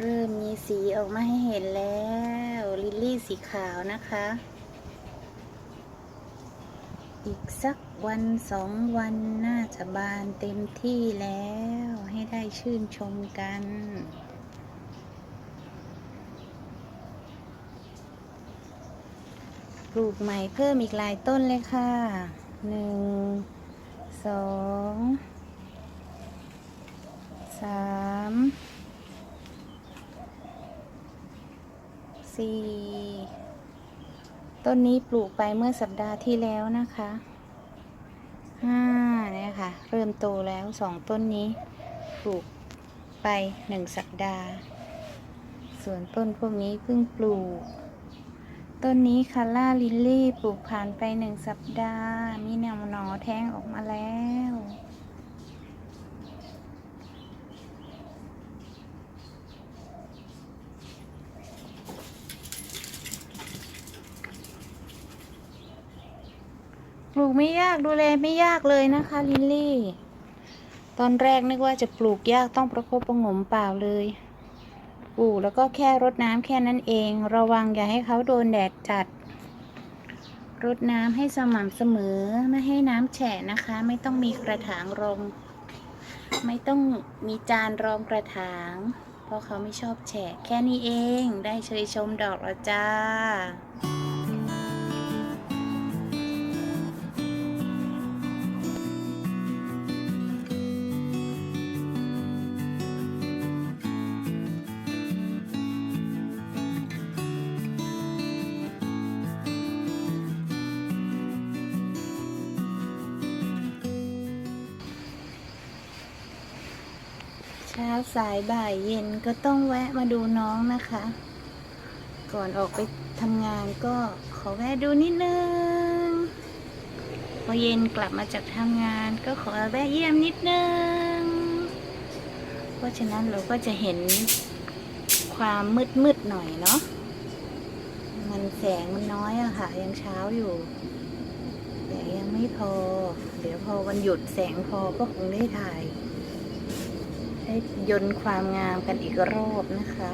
เริ่มมีสีออกมาให้เห็นแล้ว ลิลลี่สีขาวนะคะ อีกสักวันสองวันน่าจะบานเต็มที่แล้วให้ได้ชื่นชมกันปลูกใหม่เพิ่มอีกหลายต้นเลยค่ะ หนึ่ง สอง สาม สี่ต้นนี้ปลูกไปเมื่อสัปดาห์ที่แล้วนะคะห้าเนี่ยค่ะ เริ่มโตแล้วสองต้นนี้ ปลูกไปหนึ่งสัปดาห์ ส่วนต้นพวกนี้เพิ่งปลูก ต้นนี้คาร่าลิลลี่ปลูกผ่านไปหนึ่งสัปดาห์ มีแนวหนอแทงออกมาแล้ว ลูกไม่ยากดูแลไม่ยากเลยนะคะลิลลี่ ตอนแรกนึกว่าจะปลูกยากต้องประคบประงมเปล่าเลยปลูกแล้วก็แค่รดน้ำแค่นั้นเอง ระวังอย่าให้เขาโดนแดดจัด รดน้ำให้สม่ำเสมอไม่ให้น้ำแฉะนะคะ ไม่ต้องมีกระถางรอง ไม่ต้องมีจานรองกระถาง เพราะเขาไม่ชอบแฉะแค่นี้เอง ได้เชยชมดอกแล้วจ้า ช้าสายบ่ายเย็นก็ต้องแวะมาดูน้องนะคะ ก่อนออกไปทำงานก็ขอแวะดูนิดนึง พอเย็นกลับมาจากทำงานก็ขอแวะเยี่ยมนิดนึง เพราะฉะนั้นเราก็จะเห็นความมืดมืดหน่อยเนาะ มันแสงมันน้อยอะค่ะ ยังเช้าอยู่ แต่ยังไม่พอ เดี๋ยวพอวันหยุดแสงพอก็คงได้ถ่าย ได้ยนต์ความงามกันอีกรอบนะคะ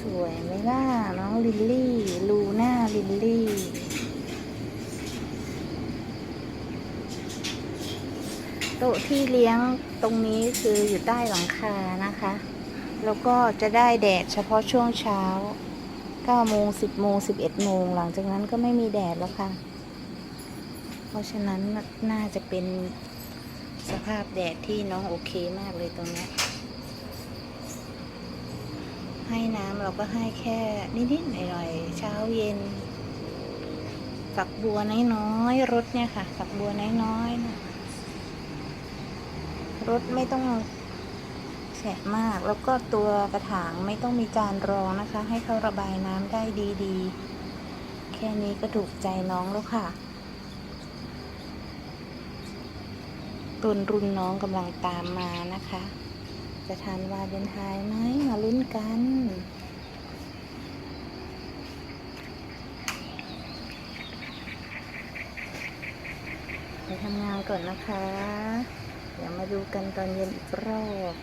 สวยไหมล่ะ น้องลิลลี่ ลูน่าลิลลี่โต๊ะที่เลี้ยงตรงนี้คืออยู่ใต้หลังคานะคะ แล้วก็จะได้แดดเฉพาะช่วงเช้า9โมง10โมง11โมงหลังจากนั้นก็ไม่มีแดดแล้วค่ะ เพราะฉะนั้นน่าจะเป็น สภาพแดดที่น้องโอเคมากเลยตรงนี้ให้น้ำเราก็ให้แค่นิดๆหน่อยๆเช้าเย็น ฝักบัวน้อยๆรดเนี่ยค่ะ ฝักบัวน้อยๆนะรดไม่ต้องแฉะมากแล้วก็ตัวกระถางไม่ต้องมีจานรองนะคะ ให้เขาระบายน้ำได้ดีๆ แค่นี้ก็ถูกใจน้องแล้วค่ะ ต้นรุ่นน้องกำลังตามมานะคะ จะทันวาเลนไทน์ไหมมาลุ้นกันไปทำงานก่อนนะคะ เดี๋ยวมาดูกันตอนเย็นอีกรอบ